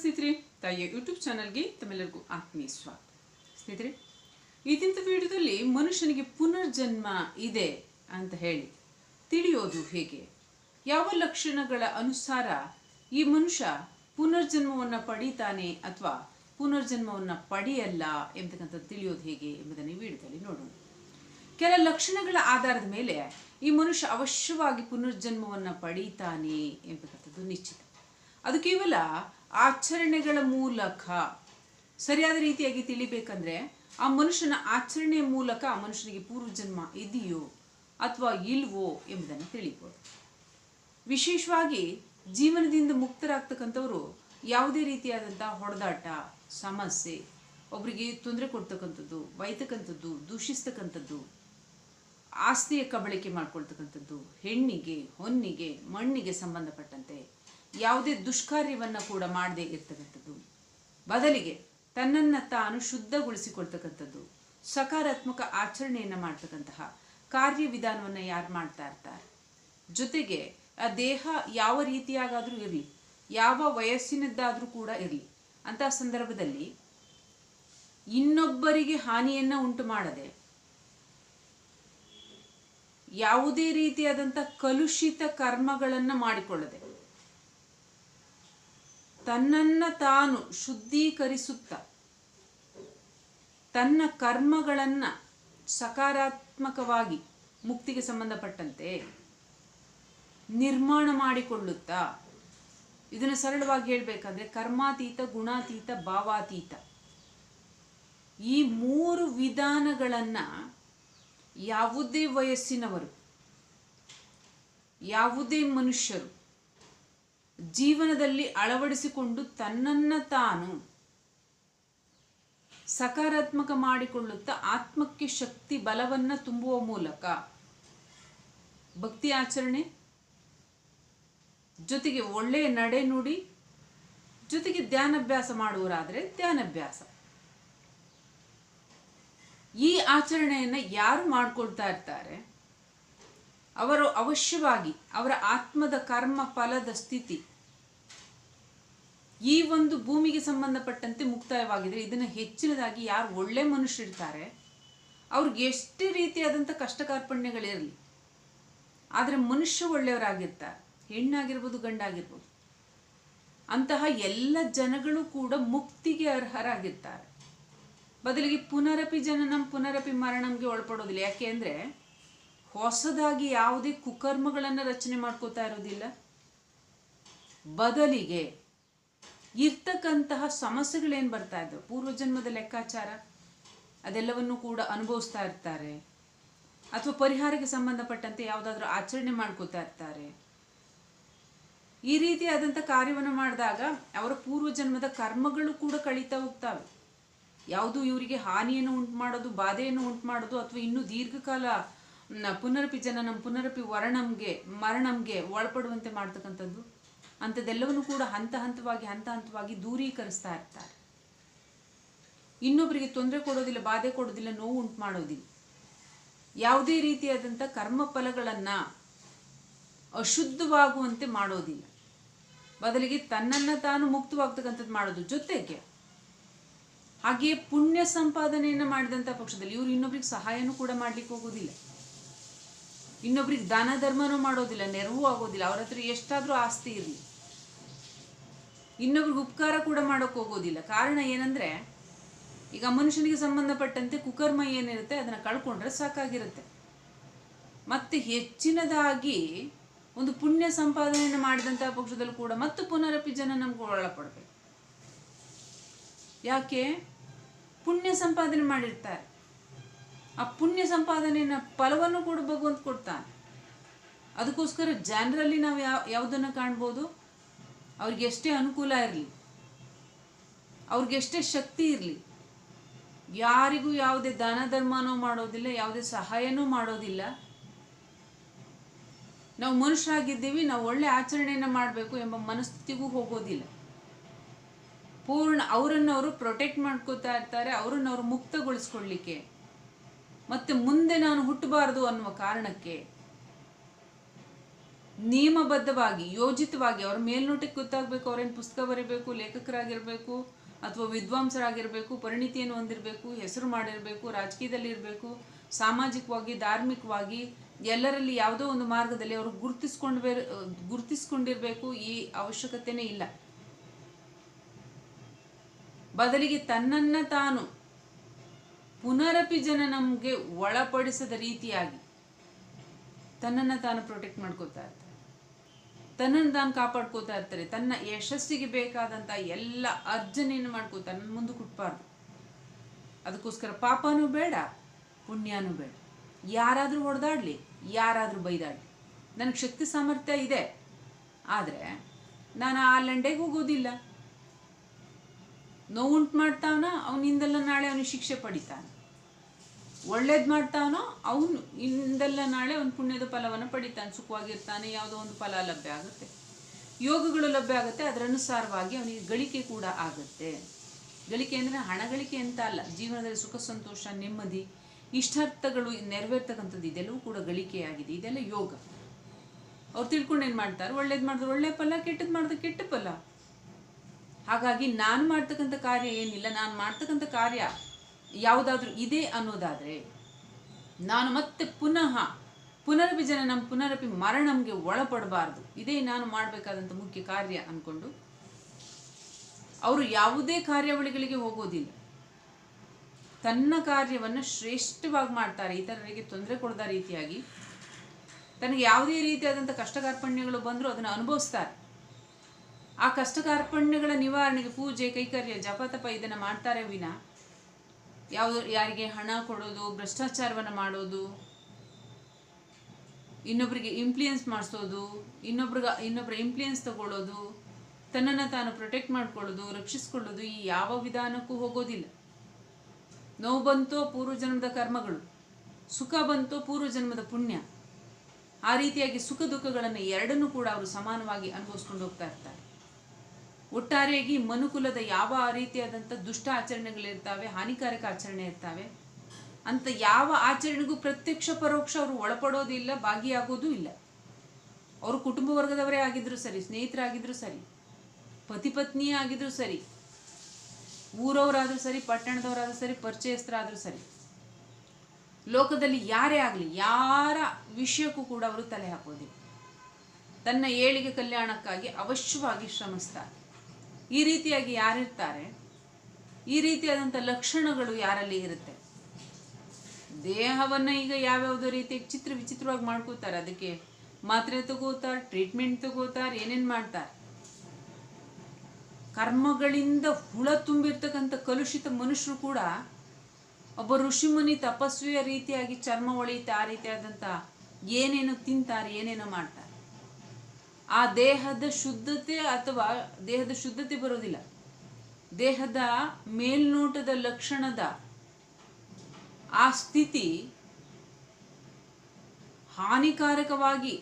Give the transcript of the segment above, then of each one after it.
ಸ್ನೇಹಿತರೆ, ತಾಯಿಯ ಯೂಟ್ಯೂಬ್ ಚಾನಲ್ಗೆ ತಮ್ಮೆಲ್ಲರಿಗೂ ಆತ್ಮೀಯ ಸ್ವಾಗತ. ಸ್ನೇಹಿತರೆ ಇದಿಂತ ವಿಡಿಯೋದಲ್ಲಿ ಮನುಷ್ಯನಿಗೆ ಪುನರ್ಜನ್ಮ ಇದೆ ಅಂತ ಹೇಳಿ ತಿಳಿಯೋದು ಹೇಗೆ? ಯಾವ ಲಕ್ಷಣಗಳ ಅನುಸಾರ ಈ ಮನುಷ್ಯ ಪುನರ್ಜನ್ಮವನ್ನು ಪಡೀತಾನೆ ಅಥವಾ ಪುನರ್ಜನ್ಮವನ್ನು ಪಡೆಯಲ್ಲ ಎಂಬತಕ್ಕಂಥದ್ದು ತಿಳಿಯೋದು ಹೇಗೆ ಎಂಬುದನ್ನು ಈ ವಿಡಿಯೋದಲ್ಲಿ ನೋಡೋಣ. ಕೆಲ ಲಕ್ಷಣಗಳ ಆಧಾರದ ಮೇಲೆ ಈ ಮನುಷ್ಯ ಅವಶ್ಯವಾಗಿ ಪುನರ್ಜನ್ಮವನ್ನು ಪಡೀತಾನೆ ಎಂಬತಕ್ಕಂಥದ್ದು ನಿಶ್ಚಿತ. ಅದು ಕೇವಲ ಆಚರಣೆಗಳ ಮೂಲಕ ಸರಿಯಾದ ರೀತಿಯಾಗಿ ತಿಳಿಬೇಕಂದ್ರೆ ಆ ಮನುಷ್ಯನ ಆಚರಣೆಯ ಮೂಲಕ ಆ ಮನುಷ್ಯನಿಗೆ ಪೂರ್ವಜನ್ಮ ಇದೆಯೋ ಅಥವಾ ಇಲ್ವೋ ಎಂಬುದನ್ನು ತಿಳಿಬೋದು. ವಿಶೇಷವಾಗಿ ಜೀವನದಿಂದ ಮುಕ್ತರಾಗ್ತಕ್ಕಂಥವರು ಯಾವುದೇ ರೀತಿಯಾದಂಥ ಹೊಡೆದಾಟ, ಸಮಸ್ಯೆ ಒಬ್ಬರಿಗೆ ತೊಂದರೆ ಕೊಡ್ತಕ್ಕಂಥದ್ದು, ಬೈತಕ್ಕಂಥದ್ದು, ದೂಷಿಸ್ತಕ್ಕಂಥದ್ದು, ಆಸ್ತಿಯ ಕಬಳಿಕೆ ಮಾಡ್ಕೊಳ್ತಕ್ಕಂಥದ್ದು, ಹೆಣ್ಣಿಗೆ, ಹೊನ್ನಿಗೆ, ಮಣ್ಣಿಗೆ ಸಂಬಂಧಪಟ್ಟಂತೆ ಯಾವುದೇ ದುಷ್ಕಾರ್ಯವನ್ನು ಕೂಡ ಮಾಡದೇ ಇರ್ತಕ್ಕಂಥದ್ದು. ಬದಲಿಗೆ ತನ್ನನ್ನು ತಾನು ಶುದ್ಧಗೊಳಿಸಿಕೊಳ್ತಕ್ಕಂಥದ್ದು. ಸಕಾರಾತ್ಮಕ ಆಚರಣೆಯನ್ನು ಮಾಡ್ತಕ್ಕಂತಹ ಕಾರ್ಯವಿಧಾನವನ್ನು ಯಾರು ಮಾಡ್ತಾ ಇರ್ತಾರೆ? ಜೊತೆಗೆ ಆ ದೇಹ ಯಾವ ರೀತಿಯಾಗಾದರೂ ಇರಲಿ, ಯಾವ ವಯಸ್ಸಿನದ್ದಾದರೂ ಕೂಡ ಇರಲಿ, ಅಂತಹ ಸಂದರ್ಭದಲ್ಲಿ ಇನ್ನೊಬ್ಬರಿಗೆ ಹಾನಿಯನ್ನು ಉಂಟು ಮಾಡದೆ ಯಾವುದೇ ರೀತಿಯಾದಂಥ ಕಲುಷಿತ ಕರ್ಮಗಳನ್ನು ಮಾಡಿಕೊಳ್ಳದೆ ತನ್ನನ್ನು ತಾನು ಶುದ್ಧೀಕರಿಸುತ್ತ, ತನ್ನ ಕರ್ಮಗಳನ್ನು ಸಕಾರಾತ್ಮಕವಾಗಿ ಮುಕ್ತಿಗೆ ಸಂಬಂಧಪಟ್ಟಂತೆ ನಿರ್ಮಾಣ ಮಾಡಿಕೊಳ್ಳುತ್ತಾ. ಇದನ್ನು ಸರಳವಾಗಿ ಹೇಳಬೇಕಂದ್ರೆ ಕರ್ಮಾತೀತ, ಗುಣಾತೀತ, ಭಾವಾತೀತ. ಈ ಮೂರು ವಿಧಾನಗಳನ್ನು ಯಾವುದೇ ವಯಸ್ಸಿನವರು, ಯಾವುದೇ ಮನುಷ್ಯರು ಜೀವನದಲ್ಲಿ ಅಳವಡಿಸಿಕೊಂಡು ತನ್ನನ್ನು ತಾನು ಸಕಾರಾತ್ಮಕ ಮಾಡಿಕೊಳ್ಳುತ್ತಾ ಆತ್ಮಕ್ಕೆ ಶಕ್ತಿ, ಬಲವನ್ನು ತುಂಬುವ ಮೂಲಕ ಭಕ್ತಿ ಆಚರಣೆ ಜೊತೆಗೆ ಒಳ್ಳೆಯ ನಡೆ ನುಡಿ, ಜೊತೆಗೆ ಧ್ಯಾನಭ್ಯಾಸ ಮಾಡುವರಾದರೆ ಧ್ಯಾನಭ್ಯಾಸ. ಈ ಆಚರಣೆಯನ್ನು ಯಾರು ಮಾಡ್ಕೊಳ್ತಾ ಇರ್ತಾರೆ? ಅವರು ಅವಶ್ಯವಾಗಿ ಅವರ ಆತ್ಮದ ಕರ್ಮ, ಫಲದ ಸ್ಥಿತಿ ಈ ಒಂದು ಭೂಮಿಗೆ ಸಂಬಂಧಪಟ್ಟಂತೆ ಮುಕ್ತಾಯವಾಗಿದೆ ಇದನ್ನು ಹೆಚ್ಚಿನದಾಗಿ ಯಾರು ಒಳ್ಳೆ ಮನುಷ್ಯರಿರ್ತಾರೆ ಅವ್ರಿಗೆ ಎಷ್ಟು ರೀತಿಯಾದಂಥ ಕಷ್ಟ ಕಾರ್ಪಣ್ಯಗಳಿರಲಿ ಆದರೆ ಮನುಷ್ಯ ಒಳ್ಳೆಯವರಾಗಿರ್ತಾರೆ, ಹೆಣ್ಣಾಗಿರ್ಬೋದು, ಗಂಡಾಗಿರ್ಬೋದು. ಅಂತಹ ಎಲ್ಲ ಜನಗಳು ಕೂಡ ಮುಕ್ತಿಗೆ ಅರ್ಹರಾಗಿರ್ತಾರೆ. ಬದಲಿಗೆ ಪುನರಪಿ ಜನನಂ, ಪುನರಪಿ ಮರಣಂಗೆ ಒಳಪಡೋದಿಲ್ಲ. ಯಾಕೆ ಅಂದರೆ ಹೊಸದಾಗಿ ಯಾವುದೇ ಕುಕರ್ಮಗಳನ್ನು ರಚನೆ ಮಾಡ್ಕೋತಾ ಇರೋದಿಲ್ಲ. ಬದಲಿಗೆ ಇರ್ತಕ್ಕಂತಹ ಸಮಸ್ಯೆಗಳೇನು ಬರ್ತಾ ಇದ್ದವು ಪೂರ್ವಜನ್ಮದ ಲೆಕ್ಕಾಚಾರ? ಅದೆಲ್ಲವನ್ನು ಕೂಡ ಅನುಭವಿಸ್ತಾ ಇರ್ತಾರೆ. ಅಥವಾ ಪರಿಹಾರಕ್ಕೆ ಸಂಬಂಧಪಟ್ಟಂತೆ ಯಾವುದಾದ್ರೂ ಆಚರಣೆ ಮಾಡ್ಕೋತಾ ಇರ್ತಾರೆ. ಈ ರೀತಿಯಾದಂಥ ಕಾರ್ಯವನ್ನು ಮಾಡಿದಾಗ ಅವರ ಪೂರ್ವಜನ್ಮದ ಕರ್ಮಗಳು ಕೂಡ ಕಳೀತಾ ಹೋಗ್ತವೆ. ಯಾವುದು ಇವರಿಗೆ ಹಾನಿಯನ್ನು ಉಂಟು ಮಾಡೋದು ಬಾಧೆಯನ್ನು ಉಂಟು ಮಾಡೋದು ಅಥವಾ ಇನ್ನೂ ದೀರ್ಘಕಾಲ ಪುನರಪಿ ಜನನಂ, ಪುನರಪಿ ವರ್ಣಂಗೆ, ಮರಣಂಗೆ ಒಳಪಡುವಂತೆ ಮಾಡ್ತಕ್ಕಂಥದ್ದು? ಅಂಥದ್ದೆಲ್ಲವನ್ನು ಕೂಡ ಹಂತ ಹಂತವಾಗಿ ಹಂತ ಹಂತವಾಗಿ ದೂರೀಕರಿಸ್ತಾ ಇರ್ತಾರೆ. ಇನ್ನೊಬ್ಬರಿಗೆ ತೊಂದರೆ ಕೊಡೋದಿಲ್ಲ, ಬಾಧೆ ಕೊಡೋದಿಲ್ಲ, ನೋವು ಉಂಟು ಮಾಡೋದಿಲ್ಲ. ಯಾವುದೇ ರೀತಿಯಾದಂಥ ಕರ್ಮ ಫಲಗಳನ್ನು ಅಶುದ್ಧವಾಗುವಂತೆ ಮಾಡೋದಿಲ್ಲ. ಬದಲಿಗೆ ತನ್ನನ್ನು ತಾನು ಮುಕ್ತವಾಗ್ತಕ್ಕಂಥದ್ದು ಮಾಡೋದು ಜೊತೆಗೆ. ಹಾಗೆಯೇ ಪುಣ್ಯ ಸಂಪಾದನೆಯನ್ನು ಮಾಡಿದಂಥ ಪಕ್ಷದಲ್ಲಿ ಇವರು ಇನ್ನೊಬ್ರಿಗೆ ಸಹಾಯನೂ ಕೂಡ ಮಾಡ್ಲಿಕ್ಕೆ ಹೋಗೋದಿಲ್ಲ. ಇನ್ನೊಬ್ರಿಗೆ ದಾನ ಧರ್ಮನೂ ಮಾಡೋದಿಲ್ಲ, ನೆರವು ಆಗೋದಿಲ್ಲ. ಅವ್ರ ಹತ್ರ ಎಷ್ಟಾದರೂ ಆಸ್ತಿ ಇರಲಿ. ಇನ್ನೊಬ್ರಿಗೆ ಉಪಕಾರ ಕೂಡ ಮಾಡೋಕೆ ಹೋಗೋದಿಲ್ಲ. ಕಾರಣ ಏನಂದರೆ, ಈಗ ಮನುಷ್ಯನಿಗೆ ಸಂಬಂಧಪಟ್ಟಂತೆ ಕುಕರ್ಮ ಏನಿರುತ್ತೆ, ಅದನ್ನು ಕಳ್ಕೊಂಡ್ರೆ ಸಾಕಾಗಿರುತ್ತೆ. ಮತ್ತೆ ಹೆಚ್ಚಿನದಾಗಿ ಒಂದು ಪುಣ್ಯ ಸಂಪಾದನೆಯನ್ನು ಮಾಡಿದಂಥ ಪಕ್ಷದಲ್ಲೂ ಕೂಡ ಮತ್ತು ಪುನರಪಿ ಜನ ನಮ್ಗೆ ಒಳಪಡಬೇಕು. ಯಾಕೆ? ಪುಣ್ಯ ಸಂಪಾದನೆ ಮಾಡಿರ್ತಾರೆ. ಆ ಪುಣ್ಯ ಸಂಪಾದನೆಯ ಫಲವನ್ನು ಕೂಡ ಭಗವಂತ ಕೊಡ್ತಾನೆ. ಅದಕ್ಕೋಸ್ಕರ ಜನರಲ್ಲಿ ನಾವು ಯಾವ, ಯಾವುದನ್ನು ಕಾಣ್ಬೋದು? ಅವ್ರಿಗೆ ಎಷ್ಟೇ ಅನುಕೂಲ ಇರಲಿ ಅವ್ರಿಗೆಷ್ಟೇ ಶಕ್ತಿ ಇರಲಿ, ಯಾರಿಗೂ ಯಾವುದೇ ದಾನ ಧರ್ಮನೂ ಮಾಡೋದಿಲ್ಲ, ಯಾವುದೇ ಸಹಾಯನೂ ಮಾಡೋದಿಲ್ಲ. ನಾವು ಮನುಷ್ಯರಾಗಿದ್ದೀವಿ, ನಾವು ಒಳ್ಳೆ ಆಚರಣೆಯನ್ನು ಮಾಡಬೇಕು ಎಂಬ ಮನಸ್ಥಿತಿಗೂ ಹೋಗೋದಿಲ್ಲ. ಪೂರ್ಣ ಅವರನ್ನು ಅವರು ಪ್ರೊಟೆಕ್ಟ್ ಮಾಡ್ಕೋತಾ ಇರ್ತಾರೆ, ಅವರನ್ನು ಅವರು ಮುಕ್ತಗೊಳಿಸ್ಕೊಳ್ಳಿಕ್ಕೆ. ಮತ್ತೆ ಮುಂದೆ ನಾನು ಹುಟ್ಟಬಾರ್ದು ಅನ್ನುವ ಕಾರಣಕ್ಕೆ ನಿಯಮಬದ್ಧವಾಗಿ, ಯೋಜಿತವಾಗಿ ಅವ್ರ ಮೇಲ್ನೋಟಕ್ಕೆ ಗೊತ್ತಾಗಬೇಕು, ಅವ್ರೇನು ಪುಸ್ತಕ ಬರೀಬೇಕು, ಲೇಖಕರಾಗಿರಬೇಕು, ಅಥವಾ ವಿದ್ವಾಂಸರಾಗಿರಬೇಕು, ಪರಿಣಿತಿಯನ್ನು ಹೊಂದಿರಬೇಕು, ಹೆಸರು ಮಾಡಿರಬೇಕು, ರಾಜಕೀಯದಲ್ಲಿ ಇರಬೇಕು, ಸಾಮಾಜಿಕವಾಗಿ, ಧಾರ್ಮಿಕವಾಗಿ ಎಲ್ಲರಲ್ಲಿ ಯಾವುದೋ ಒಂದು ಮಾರ್ಗದಲ್ಲಿ ಅವರು ಗುರುತಿಸ್ಕೊಂಡು ಗುರುತಿಸ್ಕೊಂಡಿರಬೇಕು ಈ ಅವಶ್ಯಕತೆನೇ ಇಲ್ಲ. ಬದಲಿಗೆ ತನ್ನನ್ನ ತಾನು ಪುನರಪಿ ಜನ ನಮಗೆ ಒಳಪಡಿಸದ ರೀತಿಯಾಗಿ ತನ್ನನ್ನು ತಾನು ಪ್ರೊಟೆಕ್ಟ್ ಮಾಡ್ಕೋತಾ ಇರ್ತಾರೆ. ತನ್ನನ್ನು ತಾನು ಕಾಪಾಡ್ಕೋತಾ ಇರ್ತಾರೆ. ತನ್ನ ಯಶಸ್ಸಿಗೆ ಬೇಕಾದಂಥ ಎಲ್ಲ ಅರ್ಜನೆಯನ್ನು ಮಾಡ್ಕೋತಾರೆ ನನ್ನ ಮುಂದೆ ಕುಟ್ಬಾರ್ದು. ಅದಕ್ಕೋಸ್ಕರ ಪಾಪನೂ ಬೇಡ, ಪುಣ್ಯನೂ ಬೇಡ. ಯಾರಾದರೂ ಹೊಡೆದಾಡಲಿ, ಯಾರಾದರೂ ಬೈದಾಡಲಿ. ನನಗೆ ಶಕ್ತಿ ಸಾಮರ್ಥ್ಯ ಇದೆ. ಆದರೆ ನಾನು ಆ ಲಂಡೆಗೆ ಹೋಗೋದಿಲ್ಲ. ನೋವುಂಟು ಮಾಡ್ತಾವನ, ಅವನಿಂದೆಲ್ಲ ನಾಳೆ ಅವನಿಗೆ ಶಿಕ್ಷೆ ಪಡಿತಾನೆ. ಒಳ್ಳೇದು ಮಾಡ್ತಾನೋ ಅವನು. ಇಂದೆಲ್ಲ ನಾಳೆ ಒಂದು ಪುಣ್ಯದ ಫಲವನ್ನು ಪಡಿತಾನೆ, ಸುಖವಾಗಿರ್ತಾನೆ, ಯಾವುದೋ ಒಂದು ಫಲ ಲಭ್ಯ ಆಗುತ್ತೆ. ಯೋಗಗಳು ಲಭ್ಯ ಆಗುತ್ತೆ, ಅದರನುಸಾರವಾಗಿ ಅವನಿಗೆ ಗಳಿಕೆ ಕೂಡ ಆಗುತ್ತೆ. ಗಳಿಕೆ ಅಂದರೆ ಹಣ ಗಳಿಕೆ ಅಂತ ಅಲ್ಲ, ಜೀವನದಲ್ಲಿ ಸುಖ, ಸಂತೋಷ, ನೆಮ್ಮದಿ, ಇಷ್ಟಾರ್ಥಗಳು ನೆರವೇರ್ತಕ್ಕಂಥದ್ದು ಇದೆಲ್ಲವೂ ಕೂಡ ಗಳಿಕೆಯಾಗಿದೆ. ಇದೆಲ್ಲ ಯೋಗ. ಅವ್ರು ತಿಳ್ಕೊಂಡು ಏನು ಮಾಡ್ತಾರೆ? ಒಳ್ಳೇದು ಮಾಡಿದ್ರೆ ಒಳ್ಳೆ ಫಲ ಕೆಟ್ಟದ್ದು ಮಾಡಿದ್ರೆ ಕೆಟ್ಟ ಫಲ. ಹಾಗಾಗಿ ನಾನು ಮಾಡ್ತಕ್ಕಂಥ ಕಾರ್ಯ ಏನಿಲ್ಲ, ನಾನು ಮಾಡ್ತಕ್ಕಂಥ ಕಾರ್ಯ ಯಾವುದಾದ್ರೂ ಇದೆ ಅನ್ನೋದಾದರೆ ನಾನು ಮತ್ತೆ ಪುನಃ ಪುನರಪಿ ಜನ ನಮ್ಮ ಪುನರಪಿ ಮರಣಂಗೆ ಒಳಪಡಬಾರ್ದು. ಇದೇ ನಾನು ಮಾಡಬೇಕಾದಂಥ ಮುಖ್ಯ ಕಾರ್ಯ ಅಂದ್ಕೊಂಡು ಅವರು ಯಾವುದೇ ಕಾರ್ಯಾವಳಿಗಳಿಗೆ ಹೋಗೋದಿಲ್ಲ. ತನ್ನ ಕಾರ್ಯವನ್ನು ಶ್ರೇಷ್ಠವಾಗಿ ಮಾಡ್ತಾರೆ. ಇತರರಿಗೆ ತೊಂದರೆ ಕೊಡದ ರೀತಿಯಾಗಿ ತನಗೆ ಯಾವುದೇ ರೀತಿಯಾದಂಥ ಕಷ್ಟ ಕಾರ್ಪಣ್ಯಗಳು ಬಂದರೂ ಅದನ್ನು ಅನುಭವಿಸ್ತಾರೆ. ಆ ಕಷ್ಟ ಕಾರ್ಪಣ್ಯಗಳ ನಿವಾರಣೆಗೆ ಪೂಜೆ, ಕೈಕರ್ಯ, ಜಪತಪ ಇದನ್ನು ಮಾಡ್ತಾರೆ ವಿನ ಯಾವುದು ಯಾರಿಗೆ ಹಣ ಕೊಡೋದು, ಭ್ರಷ್ಟಾಚಾರವನ್ನು ಮಾಡೋದು ಇನ್ನೊಬ್ಬರಿಗೆ ಇಂಪ್ಲಿಯನ್ಸ್ ಮಾಡಿಸೋದು, ಇನ್ನೊಬ್ರಿಗೆ ಇನ್ನೊಬ್ಬರ ಇಂಪ್ಲಿಯನ್ಸ್ ತಗೊಳ್ಳೋದು, ತನ್ನನ್ನು ತಾನು ಪ್ರೊಟೆಕ್ಟ್ ಮಾಡ್ಕೊಳ್ಳೋದು, ರಕ್ಷಿಸ್ಕೊಳ್ಳೋದು ಈ ಯಾವ ವಿಧಾನಕ್ಕೂ ಹೋಗೋದಿಲ್ಲ. ನೋವು ಬಂತೋ ಪೂರ್ವಜನ್ಮದ ಕರ್ಮಗಳು, ಸುಖ ಬಂತೋ ಪೂರ್ವಜನ್ಮದ ಪುಣ್ಯ. ಆ ರೀತಿಯಾಗಿ ಸುಖ ದುಃಖಗಳನ್ನು ಎರಡನ್ನೂ ಕೂಡ ಅವರು ಸಮಾನವಾಗಿ ಅನುಭವಿಸ್ಕೊಂಡು ಹೋಗ್ತಾ ಇರ್ತಾರೆ. ಒಟ್ಟಾರೆಯಾಗಿ ಮನುಕುಲದ ಯಾವ ರೀತಿಯಾದಂಥ ದುಷ್ಟ ಆಚರಣೆಗಳಿರ್ತಾವೆ, ಹಾನಿಕಾರಕ ಆಚರಣೆ ಇರ್ತಾವೆ, ಅಂತ ಯಾವ ಆಚರಣೆಗೂ ಪ್ರತ್ಯಕ್ಷ ಪರೋಕ್ಷ ಅವರು ಒಳಪಡೋದಿಲ್ಲ, ಭಾಗಿಯಾಗೋದೂ ಇಲ್ಲ. ಅವರು ಕುಟುಂಬ ವರ್ಗದವರೇ ಆಗಿದ್ರು ಸರಿ, ಸ್ನೇಹಿತರಾಗಿದ್ರು ಸರಿ, ಪತಿ ಪತ್ನಿಯೇ ಆಗಿದ್ರು ಸರಿ, ಊರವರಾದರೂ ಸರಿ, ಪಟ್ಟಣದವರಾದರೂ ಸರಿ, ಪರಿಚಯಸ್ಥರಾದರೂ ಸರಿ, ಲೋಕದಲ್ಲಿ ಯಾರೇ ಆಗಲಿ, ಯಾರ ವಿಷಯಕ್ಕೂ ಕೂಡ ಅವರು ತಲೆ ಹಾಕೋದಿಲ್ಲ. ತನ್ನ ಏಳಿಗೆ ಕಲ್ಯಾಣಕ್ಕಾಗಿ ಅವಶ್ಯವಾಗಿ ಶ್ರಮಿಸ್ತಾರೆ. ಈ ರೀತಿಯಾಗಿ ಯಾರಿರ್ತಾರೆ? ಈ ರೀತಿಯಾದಂಥ ಲಕ್ಷಣಗಳು ಯಾರಲ್ಲಿ ಇರುತ್ತೆ? ದೇಹವನ್ನು ಈಗ ಯಾವ್ಯಾವುದೋ ರೀತಿ ಚಿತ್ರ ವಿಚಿತ್ರವಾಗಿ ಮಾಡ್ಕೋತಾರೆ. ಅದಕ್ಕೆ ಮಾತ್ರೆ ತಗೋತಾರೆ ಟ್ರೀಟ್ಮೆಂಟ್ ತಗೋತಾರೆ, ಏನೇನು ಮಾಡ್ತಾರೆ? ಕರ್ಮಗಳಿಂದ ಹುಳ ತುಂಬಿರ್ತಕ್ಕಂಥ ಕಲುಷಿತ ಮನುಷ್ಯರು ಕೂಡ ಒಬ್ಬ ಋಷಿಮುನಿ ತಪಸ್ವಿಯ ರೀತಿಯಾಗಿ ಚರ್ಮ ಒಳಿತ ಆ ರೀತಿಯಾದಂಥ ಏನೇನೋ ತಿಂತಾರೆ, ಏನೇನೋ ಮಾಡ್ತಾರೆ. ಆ ದೇಹದ ಶುದ್ಧತೆ ಅಥವಾ ದೇಹದ ಶುದ್ಧತೆ ಬರೋದಿಲ್ಲ. ದೇಹದ ಮೇಲ್ನೋಟದ ಲಕ್ಷಣದ ಆ ಸ್ಥಿತಿ ಹಾನಿಕಾರಕವಾಗಿ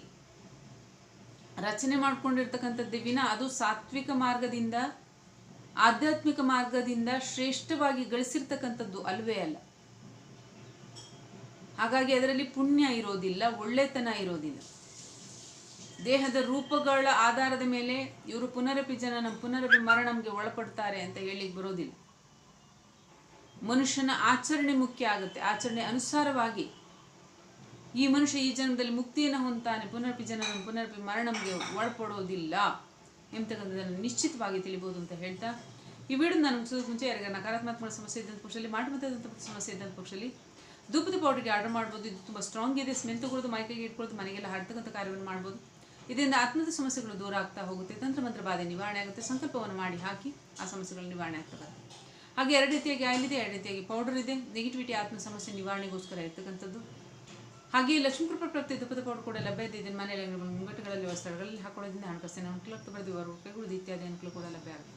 ರಚನೆ ಮಾಡ್ಕೊಂಡಿರ್ತಕ್ಕಂಥದ್ದೇ ವಿನ ಅದು ಸಾತ್ವಿಕ ಮಾರ್ಗದಿಂದ, ಆಧ್ಯಾತ್ಮಿಕ ಮಾರ್ಗದಿಂದ ಶ್ರೇಷ್ಠವಾಗಿ ಗಳಿಸಿರ್ತಕ್ಕಂಥದ್ದು ಅಲ್ವೇ ಅಲ್ಲ. ಹಾಗಾಗಿ ಅದರಲ್ಲಿ ಪುಣ್ಯ ಇರೋದಿಲ್ಲ, ಒಳ್ಳೆತನ ಇರೋದಿಲ್ಲ. ದೇಹದ ರೂಪಗಳ ಆಧಾರದ ಮೇಲೆ ಇವರು ಪುನರಪಿ ಜನನ, ಪುನರಪಿ ಮರಣಂಗೆ ಒಳಪಡ್ತಾರೆ ಅಂತ ಹೇಳಿಕ್ ಬರೋದಿಲ್ಲ. ಮನುಷ್ಯನ ಆಚರಣೆ ಮುಖ್ಯ ಆಗುತ್ತೆ. ಆಚರಣೆ ಅನುಸಾರವಾಗಿ ಈ ಮನುಷ್ಯ ಈ ಜನ್ಮದಲ್ಲಿ ಮುಕ್ತಿಯನ್ನು ಹೊಂತಾನೆ ಪುನರಪಿ ಜನನ, ಪುನರಪಿ ಮರಣಂಗೆ ಒಳಪಡೋದಿಲ್ಲ ನಿಶ್ಚಿತವಾಗಿ ತಿಳಿಬೋದು ಅಂತ ಹೇಳ್ತಾ, ಈ ವಿಡಿಯೋ ನಾನು ಮುಗಿಸೋದಕ್ಕೆ ಮುಂಚೆ ಯಾರಿಗೆ ನಕಾರಾತ್ಮಕ ಸಮಸ್ಯೆ ಇದ್ದಂಥ ಪಕ್ಷದಲ್ಲಿ ಮಾಟಮತದಂಥ ಸಮಸ್ಯೆ ಇದ್ದಂಥ ಪಕ್ಷದಲ್ಲಿ ಧೂಪದ ಪೌಡರ್ಗೆ ಆರ್ಡರ್ ಮಾಡ್ಬೋದು. ಇದು ತುಂಬ ಸ್ಟ್ರಾಂಗ್ ಇದೆ. ಸ್ಮೆಲ್ ಕೊಡೋದು ಮೈಕೈಗೆ ಇಟ್ಕೊಳ್ಳೋದು ಮನೆಗೆಲ್ಲ ಹಾಡ್ತಕ್ಕಂಥ ಕಾರ್ಯವನ್ನು ಮಾಡ್ಬೋದು. ಇದರಿಂದ ಆತ್ಮದ ಸಮಸ್ಯೆಗಳು ದೂರ ಆಗ್ತಾ ಹೋಗುತ್ತೆ. ತಂತ್ರ ಮಂತ್ರ ಬಾಧೆ ನಿವಾರಣೆ ಆಗುತ್ತೆ. ಸಂಕಲ್ಪವನ್ನು ಮಾಡಿ ಹಾಕಿ ಆ ಸಮಸ್ಯೆಗಳು ನಿವಾರಣೆ ಆಗ್ತದೆ ಹಾಗೆ ಎರಡು ರೀತಿಯಾಗಿ ಆಯಿಲ್ ಇದೆ, ಎರಡು ರೀತಿಯಾಗಿ ಪೌಡರ್ ಇದೆ. ನೆಗೆಟಿವಿಟಿ ಆತ್ಮ ಸಮಸ್ಯೆ ನಿವಾರಣೆಗೋಸ್ಕರ ಇರ್ತಕ್ಕಂಥದ್ದು. ಹಾಗೆ ಲಕ್ಷ್ಮೀ ಕೃಪಾ ಪ್ರಾಪ್ತಿ ಧೂಪದ ಪೌಡರ್ ಕೂಡ ಲಭ್ಯ ಇದೆ. ಇದನ್ನು ಮನೆಯಲ್ಲಿ ಮುಂಗಟ್ಟುಗಳಲ್ಲಿ ಸ್ಥಳಗಳಲ್ಲಿ ಹಾಕೊಳ್ಳೋದ್ರಿಂದ ಹಣಕಾಸಿನ ಅನುಕೂಲ ಬರೆದಿವರು ರೂಪಾಯಿಗಳು ಇತ್ಯಾದಿ ಅನುಕೂಲ ಕೂಡ ಲಭ್ಯ ಆಗುತ್ತೆ.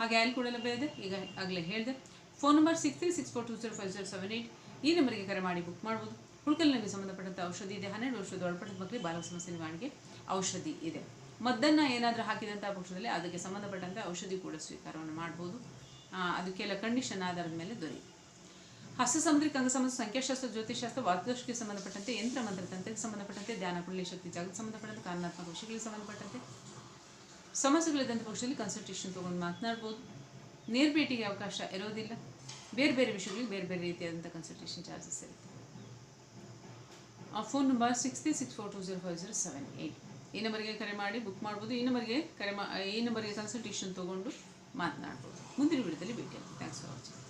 ಹಾಗೆ ಆಯಿಲ್ ಕೂಡ ಲಭ್ಯ ಇದೆ. ಈಗ ಆಗಲೇ ಹೇಳಿದೆ. Phone number six three six four two zero five zero seven eight ಈ ನಂಬರಿಗೆ ಕರೆ ಮಾಡಿ ಬುಕ್ ಮಾಡ್ಬೋದು. ಹುಳ್ಕಲ್ಲಿನಲ್ಲಿ ಸಂಬಂಧಪಟ್ಟಂಥ ಔಷಧಿ ಇದೆ, ಹನ್ನೆರಡು ವರ್ಷದ ಒಳಪಟ್ಟ ಮಕ್ಕಳಿಗೆ ಬಾಲ ಸಮಸ್ಯೆ ನಿವಾರಣೆಗೆ ಔಷಧಿ ಇದೆ. ಮದ್ದನ್ನು ಏನಾದರೂ ಹಾಕಿದಂಥ ಪಕ್ಷದಲ್ಲಿ ಅದಕ್ಕೆ ಸಂಬಂಧಪಟ್ಟಂತೆ ಔಷಧಿ ಕೂಡ ಸ್ವೀಕಾರವನ್ನು ಮಾಡ್ಬೋದು. ಅದಕ್ಕೆಲ್ಲ ಕಂಡೀಷನ್ ಆಧಾರದ ಮೇಲೆ ದೊರೆಯುತ್ತೆ. ಹಸ್ತ ಸಮುದ್ರಿಕ ಅಂಗ ಸಂಬಂಧ, ಸಂಖ್ಯಾಶಾಸ್ತ್ರ ಜ್ಯೋತಿಷಾಸ್ತ್ರ ವಾಸ್ತುಶಕ್ಕೆ ಸಂಬಂಧಪಟ್ಟಂತೆ, ಯಂತ್ರ ಮಂತ್ರ ತಂತ್ರಕ್ಕೆ ಸಂಬಂಧಪಟ್ಟಂತೆ, ಧ್ಯಾನ ಕುಳ್ಳಿ ಶಕ್ತಿ ಜಾಗಕ್ಕೆ ಸಂಬಂಧಪಟ್ಟಂತೆ, ಕಾರಣಾತ್ಮಕ ವಿಷಯಗಳಿಗೆ ಸಂಬಂಧಪಟ್ಟಂತೆ. ಸಮಸ್ಯೆಗಳಿದ್ದಂಥ ಪಕ್ಷದಲ್ಲಿ ಕನ್ಸಲ್ಟೇಷನ್ ತೊಗೊಂಡು ಮಾತನಾಡ್ಬೋದು. ನೇರ ಅವಕಾಶ ಇರೋದಿಲ್ಲ. ಬೇರೆ ಬೇರೆ ವಿಷಯಗಳಿಗೆ ಬೇರೆ ಬೇರೆ ರೀತಿಯಾದಂಥ ಕನ್ಸಲ್ಟೇಷನ್ ಚಾರ್ಜಸ್ ಇರುತ್ತೆ. ಆ phone number six three six four two zero five zero seven eight ಈ ನಂಬರ್ಗೆ ಕರೆ ಮಾಡಿ ಬುಕ್ ಮಾಡ್ಬೋದು. ಈ ನಂಬರ್ಗೆ ಕರೆ ಮಾ ಈ ನಂಬರ್ಗೆ ಕನ್ಸಲ್ಟೇಷನ್ ತೊಗೊಂಡು ಮಾತನಾಡ್ಬೋದು. ಮುಂದಿನ ವಿಡಿಯೋದಲ್ಲಿ ಭೇಟಿ ಥ್ಯಾಂಕ್ಸ್ ಫಾರ್ ವಾಚಿಂಗ್